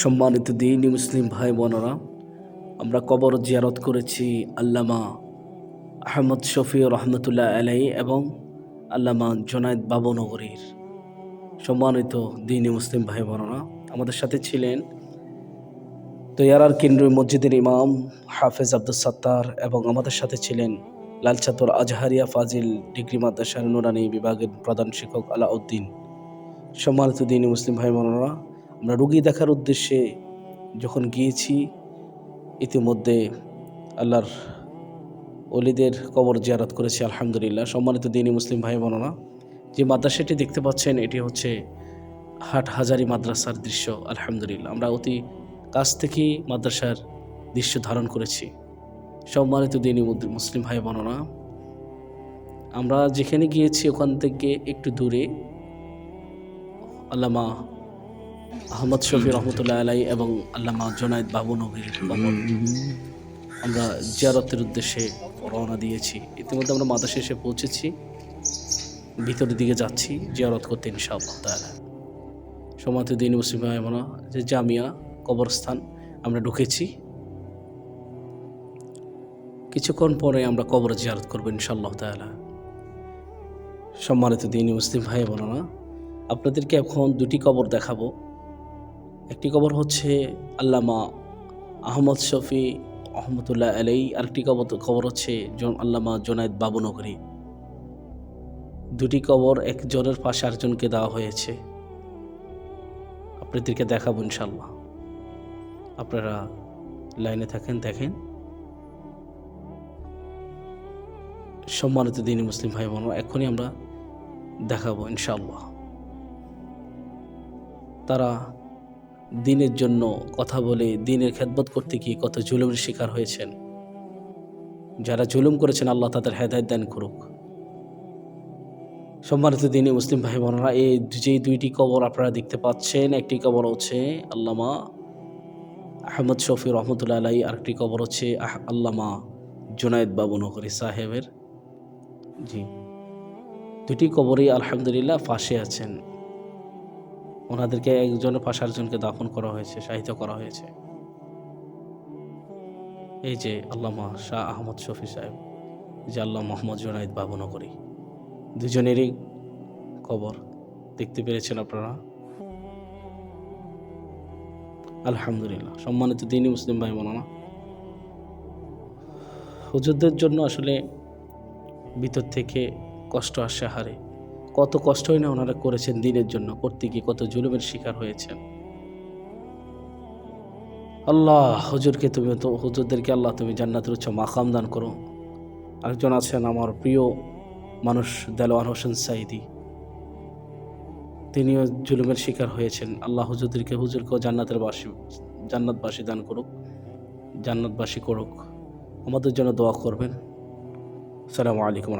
সম্মানিত দিন মুসলিম ভাই বোনরা, আমরা কবর জিয়ারত করেছি আল্লামা আহমদ শফি রহমতুল্লাহ আলাই এবং আল্লামা জোনায়দ বাবনগরীর সম্মানিত দিন মুসলিম ভাই বোনরা, আমাদের সাথে ছিলেন তৈয়ারার কেন্দ্রীয় মসজিদের ইমাম হাফেজ আব্দুল সাত্তার এবং আমাদের সাথে ছিলেন লালচাতর আজহারিয়া ফাজিল ডিগ্রি মাদ্রাসার নুরানি বিভাগের প্রধান শিক্ষক আলাউদ্দিন। সম্মানিত দিনী মুসলিম ভাই বোনেরা আমরা রুগী দেখার উদ্দেশ্যে যখন গিয়েছি, ইতিমধ্যে আল্লাহর অলিদের কবর জিয়ারত করেছি, আলহামদুলিল্লাহ। সম্মানিত দিনই মুসলিম ভাই বোনেরা, যে মাদ্রাসাটি দেখতে পাচ্ছেন, এটি হচ্ছে হাট হাজারি মাদ্রাসার দৃশ্য, আলহামদুলিল্লাহ। আমরা অতি কাছ থেকেই মাদ্রাসার দৃশ্য ধারণ করেছি। সম্মানিত দিনী মুসলিম ভাই বোনেরা, আমরা যেখানে গিয়েছি, ওখান থেকে একটু দূরে আল্লামা আহমদ শফি রহমতুল্লাহ আলাই এবং আল্লামা জোনায়দ বাবু নবীর কবর আমরা জিয়ারতের উদ্দেশ্যে রওনা দিয়েছি। ইতিমধ্যে আমরা মাদাসে এসে পৌঁছেছি। ভিতরের দিকে যাচ্ছি, জিয়ারত করতে ইনশাআল্লাহ তাহলে সমাত দিন মুসলিম ভাইমানা যে জামিয়া কবরস্থান আমরা ঢুকেছি। কিছুক্ষণ পরে আমরা কবর জিয়ারত করব ইনশাআল্লাহ তাহলে সম্মানিত দিন মুসলিম ভাই বোনেরা আপনাদেরকে এখন দুটি কবর দেখাবো। একটি কবর হচ্ছে আল্লামা আহমদ শফি আহমতুল্লাহ আলাই আরেকটি কবর খবর হচ্ছে আল্লামা জোনায়দ বাবুনগরী। দুটি কবর একজনের পাশে আরেকজনকে দেওয়া হয়েছে। আপনাদেরকে দেখাবো ইনশাল্লাহ আপনারা লাইনে থাকেন, দেখেন। সম্মানিত দিনী মুসলিম ভাই বোন এখনই আমরা দেখাবো ইনশাল্লাহ তারা দিনের জন্য কথা বলে দিনের খেদমত করতে গিয়ে কত জুলুমের শিকার হয়েছেন। যারা জুলুম করেছেন, আল্লাহ তাদের হেদায়ত দান করুক। সম্মানিত দিনে মুসলিম ভাই বোনেরা, এই যে দুইটি কবর আপনারা দেখতে পাচ্ছেন, একটি কবর হচ্ছে আল্লামা আহমদ শফি রহমতুল্লাহ আলাই আরেকটি কবর হচ্ছে আহ- আল্লামা জুনায়দ বাবু নগরী সাহেবের। জি। দুটি কবরই আলহামদুলিল্লাহ ফাঁসে আছেন। ওনাদেরকে একজনের পাশে আরেকজনকে দাফন করা হয়েছে সাহিত্য করা হয়েছে। এই যে আল্লামা শাহ আহমদ শফি সাহেব, যে আল্লাহ মোহাম্মদ জুনাইদ বাবুনগরী। দুজনেরই কবর, দেখতে পেরেছেন আপনারা? আলহামদুলিল্লাহ, সম্মানিত দিনই মুসলিম ভাই বোনেরা। হুজুরদের জন্য আসলে ভিতর থেকে কষ্ট আসে হারে। কত কষ্টই না ওনারা করেছেন দিনের জন্য, করতে গিয়ে কত জুলুমের শিকার হয়েছেন। আল্লাহ, হুজুরকে তুমি তো, হুজুরদেরকে আল্লাহ তুমি জান্নাতের উচ্চ মাকাম দান করো। আরেকজন আছেন আমার প্রিয় মানুষ, দেলোয়ার হোসেন সাইদি তিনিও জুলুমের শিকার হয়েছেন। আল্লাহ হুজুরদেরকে, হুজুরকেও জান্নাতের বাসী, জান্নাতবাসী দান করুক, জান্নাতবাসী করুক। আমাদের জন্য দোয়া করবেন। সালামু আলাইকুম